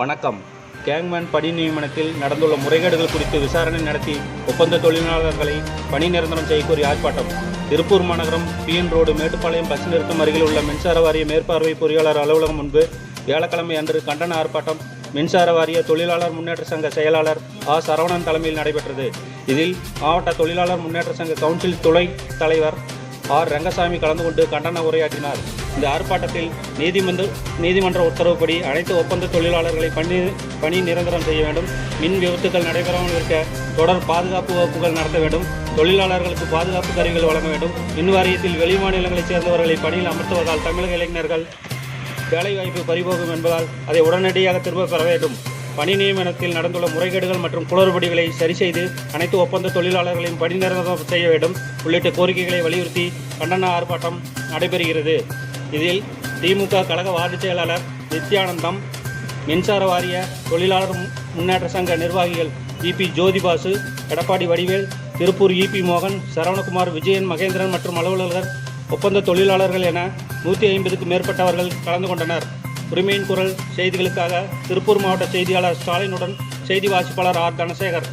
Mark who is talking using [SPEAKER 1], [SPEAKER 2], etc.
[SPEAKER 1] வணக்கம். கேங்மேன் பணி நியமனத்தில் நடந்துள்ள முறைகேடுகள் குறித்து விசாரணை நடத்தி ஒப்பந்த தொழிலாளர்களை பணி நிரந்தரம் செய்யக்கோரி ஆர்ப்பாட்டம். திருப்பூர் மாநகரம் பிஎன் ரோடு மேட்டுப்பாளையம் பஸ் நிறுத்தம் அருகில் உள்ள மின்சார வாரிய மேற்பார்வை பொறியாளர் அலுவலகம் முன்பு வியாழக்கிழமை அன்று கண்டன ஆர்ப்பாட்டம். மின்சார வாரிய தொழிலாளர் முன்னேற்ற சங்க செயலாளர் ஆ. சரவணன் தலைமையில் நடைபெற்றது. இதில் மாவட்ட தொழிலாளர் முன்னேற்ற சங்க கவுன்சில் துணை தலைவர் ஆர். ரங்கசாமி கலந்து கொண்டு கண்டன உரையாற்றினார். இந்த ஆர்ப்பாட்டத்தில் நீதிமன்ற நீதிமன்ற உத்தரவுப்படி அனைத்து ஒப்பந்த தொழிலாளர்களை பணி பணி நிரந்தரம் செய்ய வேண்டும். மின் விபத்துகள் நடைபெறாமல் இருக்க தொடர் பாதுகாப்பு வகுப்புகள் நடத்த வேண்டும். தொழிலாளர்களுக்கு பாதுகாப்பு கருவிகள் வழங்க வேண்டும். மின் வாரியத்தில் வெளி மாநிலங்களைச் சேர்ந்தவர்களை பணியில் அமர்த்துவதால் தமிழக இளைஞர்கள் வேலைவாய்ப்பு பறிபோகும் என்பதால் அதை உடனடியாக திரும்ப பெற வேண்டும். பணி நியமனத்தில் நடந்துள்ள முறைகேடுகள் மற்றும் குளறுபடிகளை சரி செய்து அனைத்து ஒப்பந்த தொழிலாளர்களையும் பணி நிரந்தரம் செய்ய வேண்டும். உள்ளிட்ட கோரிக்கைகளை வலியுறுத்தி கண்டன ஆர்ப்பாட்டம் நடைபெறுகிறது. இதில் திமுக கழக வார்டு செயலாளர் நித்யானந்தம் மின்சார வாரிய தொழிலாளர் முன்னேற்ற சங்க நிர்வாகிகள் இபி ஜோதிபாசு எடப்பாடி வடிவேல் திருப்பூர் இபி மோகன் சரவணகுமார் விஜயன் மகேந்திரன் மற்றும் அலுவலர்கள் ஒப்பந்த தொழிலாளர்கள் என நூற்றி ஐம்பதுக்கும் மேற்பட்டவர்கள் கலந்து கொண்டனர். உரிமையின் குரல் செய்திகளுக்காக திருப்பூர் மாவட்ட செய்தியாளர் ஸ்டாலினுடன் செய்தி வாசிப்பாளர் ஆர் தனசேகர்.